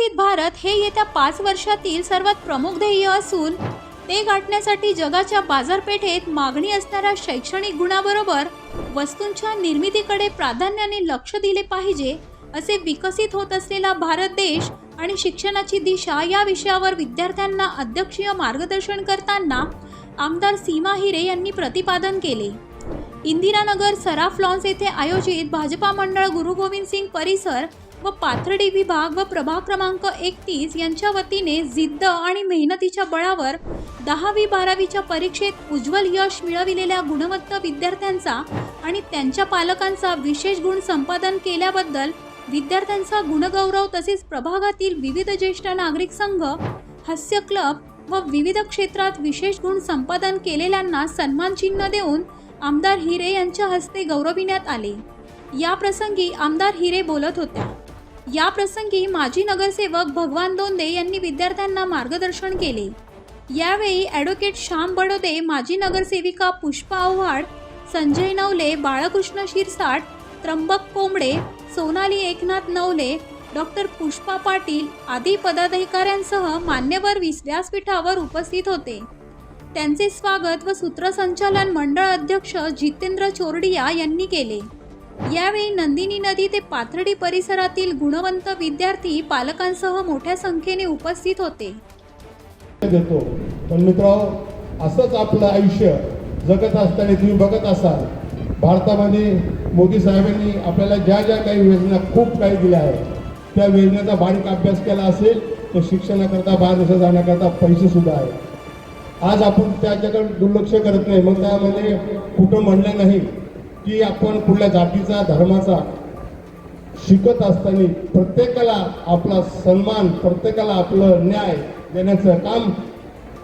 विकसित भारत हे येत्या पाच वर्षातील सर्वात प्रमुख ध्येय असून ते गाठण्यासाठी जगाच्या बाजारपेठेत मागणी असणाऱ्या शैक्षणिक गुणाबरोबर वस्तूंच्या निर्मितीकडे प्राधान्याने लक्ष दिले पाहिजे असे विकसित होत असलेला भारत देश आणि शिक्षणाची दिशा या विषयावर विद्यार्थ्यांना अध्यक्षीय मार्गदर्शन करताना आमदार सीमा हिरे यांनी प्रतिपादन केले. इंदिरानगर सराफ लॉन्स येथे आयोजित भाजपा मंडळ गुरु गोविंद सिंग परिसर व पाथर्डी विभाग व प्रभाग क्रमांक एकतीस यांच्या वतीने जिद्द आणि मेहनतीच्या बळावर दहावी बारावीच्या परीक्षेत उज्ज्वल यश मिळविलेल्या गुणवत्ता विद्यार्थ्यांचा आणि त्यांच्या पालकांचा विशेष गुण संपादन केल्याबद्दल विद्यार्थ्यांचा गुणगौरव तसेच प्रभागातील विविध ज्येष्ठ नागरिक संघ हास्य क्लब व विविध क्षेत्रात विशेष गुण संपादन केलेल्यांना सन्मानचिन्ह देऊन आमदार हिरे यांच्या हस्ते गौरविण्यात आले. या प्रसंगी आमदार हिरे बोलत होत्या. या प्रसंगी माजी नगरसेवक भगवान दोंदे यांनी विद्यार्थ्यांना मार्गदर्शन केले. यावेळी ॲडव्होकेट श्याम बडोदे माजी नगरसेविका पुष्पा आव्हाड संजय नवले बाळकृष्ण शिरसाट त्र्यंबक कोंबडे सोनाली एकनाथ नवले डॉक्टर पुष्पा पाटील आदी पदाधिकाऱ्यांसह मान्यवर विस- व्यासपीठावर उपस्थित होते. त्यांचे स्वागत व सूत्रसंचालन मंडळ अध्यक्ष जितेंद्र चोरडिया यांनी केले. यावेळी नंदिनी नदी ते पाथर्डी परिसरातील गुणवंत विद्यार्थी पालकांसह मोठ्या संख्येने उपस्थित होते. देतो पण मित्र असंच आपलं आयुष्य जगत असताना तुम्ही बघत असाल. भारतामध्ये मोदी साहेबांनी आपल्याला ज्या ज्या काही योजना खूप काही दिल्या आहेत त्या योजनेचा बारीक अभ्यास केला असेल तर शिक्षणाकरता बाहेर देशात जाण्याकरता पैसे सुद्धा आहेत. आज आपण त्याच्याकडे दुर्लक्ष करत नाही मग त्यामध्ये कुठं म्हणलं नाही. की आपण कुठल्या जातीचा धर्माचा शिकत असताना प्रत्येकाला आपला सन्मान प्रत्येकाला आपलं न्याय देण्याचं काम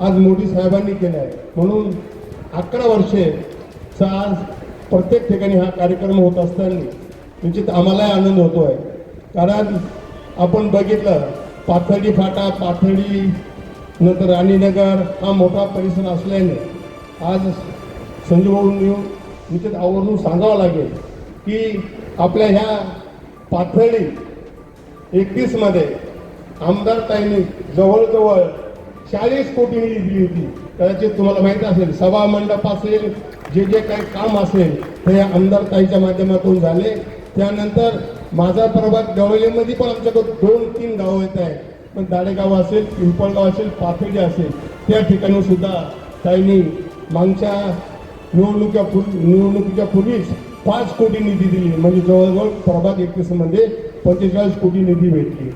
आज मोदी साहेबांनी केलं आहे. म्हणून अकरा वर्षेचा आज प्रत्येक ठिकाणी हा कार्यक्रम होत असताना निश्चित आम्हालाही आनंद होतो आहे कारण आपण बघितलं पाथर्डी फाटा पाथर्डी नंतर राणीनगर हा मोठा परिसर असल्याने आज संजू मी ते आवर्जून सांगावं लागेल की आपल्या ह्या पाथर्डी एकतीसमध्ये आमदार ताईंनी जवळजवळ चाळीस कोटी निधी दिली होती. कदाचित तुम्हाला माहीत असेल सभा मंडप असेल जे जे काही काम असेल ते आमदार ताईच्या माध्यमातून झाले. त्यानंतर माझा प्रभाग गवळेमध्ये पण आमच्याकडे दोन तीन गावं येत आहेत. पण दाडेगाव असेल पिंपळगाव असेल पाथर्डी असेल त्या ठिकाणी सुद्धा ताईंनी मागच्या निवडणुका निवडणुकीच्या पूर्वीच पाच कोटी निधी दिली. म्हणजे जवळजवळ प्रभाग एकतीसमध्ये पंचेचाळीस कोटी निधी भेटली.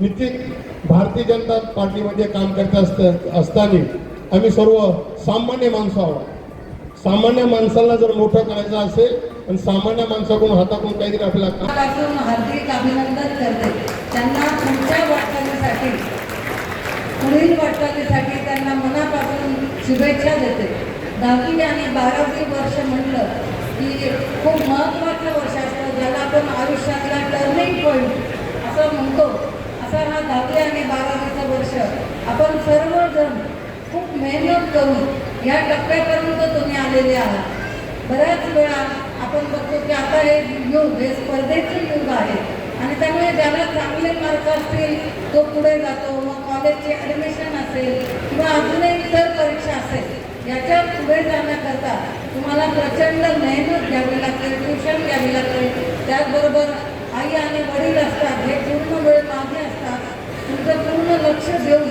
निश्चित भारतीय जनता पार्टीमध्ये काम करत असत असताना आम्ही सर्व सामान्य माणसं आहोत. सामान्य माणसाला जर मोठं करायचं असेल आणि सामान्य माणसाकडून हाताकडून काहीतरी आपल्याला हार्दिक अभिनंदन करते. त्यांना पुढच्या वाटचालीसाठी पुढील वाटचालीसाठी त्यांना मनापासून शुभेच्छा देते. दहावी आणि बारावी वर्ष म्हटलं की खूप महत्त्वाचं वर्ष असतं ज्याला आपण आयुष्यातला टर्निंग पॉईंट असं म्हणतो. असा हा दहावी आणि बारावीचं वर्ष. आपण सर्वजण खूप मेहनत करून या टप्प्यापर्यंत तुम्ही आलेले आहात. बऱ्याच वेळा आपण बघतो की आता हे युग हे स्पर्धेचे युग आहे. आणि त्यामुळे ज्याला चांगले मार्क असतील तो पुढे जातो. मग कॉलेजचे ॲडमिशन असेल किंवा अजूनही इतर परीक्षा असेल याच्यापुढे जाण्याकरता तुम्हाला प्रचंड मेहनत घ्यावी लागते ट्युशन घ्यावी लागते. त्याचबरोबर आई आणि वडील असतात हे पूर्ण वेळ मागे असतात. तुमचं पूर्ण लक्ष देऊन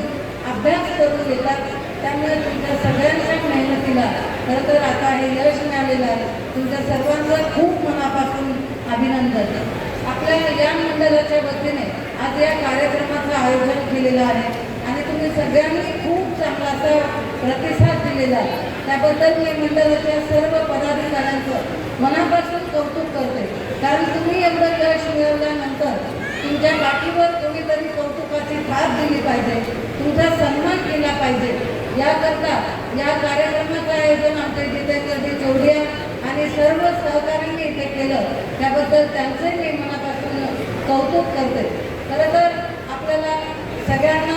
अभ्यास करून घेतात त्यामुळे तुमच्या सगळ्यांच्या मेहनतीला खरं तर आता हे यश मिळालेलं आहे. तुमच्या सर्वांचं खूप मनापासून अभिनंदन. आपल्या या मंडळाच्या वतीने आज या कार्यक्रमाचं आयोजन केलेलं आहे. आणि तुम्ही सगळ्यांनी खूप चांगला असा प्रतिसाद दिलेला आहे. त्याबद्दल मी मंडळाच्या सर्व पदाधिकाऱ्यांचं मनापासून कौतुक करते. कारण तुम्ही एवढं यश मिळवल्यानंतर तुमच्या पाठीवर कोणीतरी कौतुकाची थाप दिली पाहिजे तुमचा सन्मान केला पाहिजे. याकरता या कार्यक्रमाचं आयोजन आमच्या जितेंद्रजी चौडिया आणि सर्व सहकाऱ्यांनी इथे केलं. त्याबद्दल त्यांचंही मी मनापासून कौतुक करते. खरं तर आपल्याला सगळ्यांना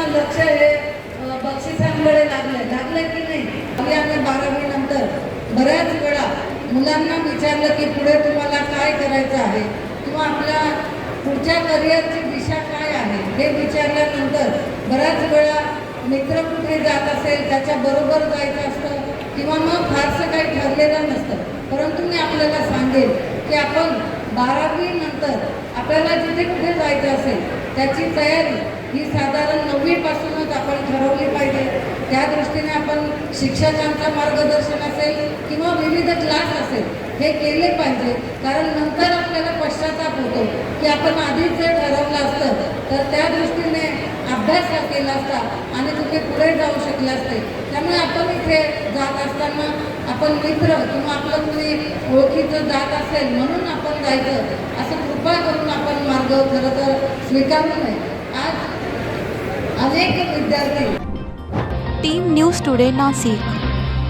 आणि बारावीनंतर बारावी नंतर बऱ्याच वेळा मुलांना विचारलं की पुढे तुम्हाला काय करायचं आहे? किंवा आपल्या पुढच्या करिअरची दिशा काय आहे? हे विचारल्यानंतर बऱ्याच वेळा मित्र कुठे जात असेल त्याच्याबरोबर जायचं असतं किंवा मग फारसं काही ठरलेलं नसतं. परंतु मी आपल्याला सांगेन की आपण बारावी नंतर आपल्याला जिथे कुठे जायचं असेल त्याची तयारी ही सा नववीपासूनच आपण ठरवली पाहिजे त्या दृष्टीने आपण शिक्षकांचा मार्गदर्शन असेल किंवा विविध क्लास असेल हे केले पाहिजे. कारण नंतर आपल्याला पश्चाताप होतो की आपण आधीच जे ठरवलं असतं तर त्या दृष्टीने अभ्यास हा केला असता आणि तुम्ही पुढे जाऊ शकले असते. त्यामुळे आपण इथे जात असताना आपण मित्र किंवा आपलं कुणी ओळखीचं जात असेल म्हणून आपण जायचं असं कृपा करून आपण मार्ग खरं तर स्वीकारू नये. आज अनेक विद्यार्थी टीम न्यूज टुडे नाशिक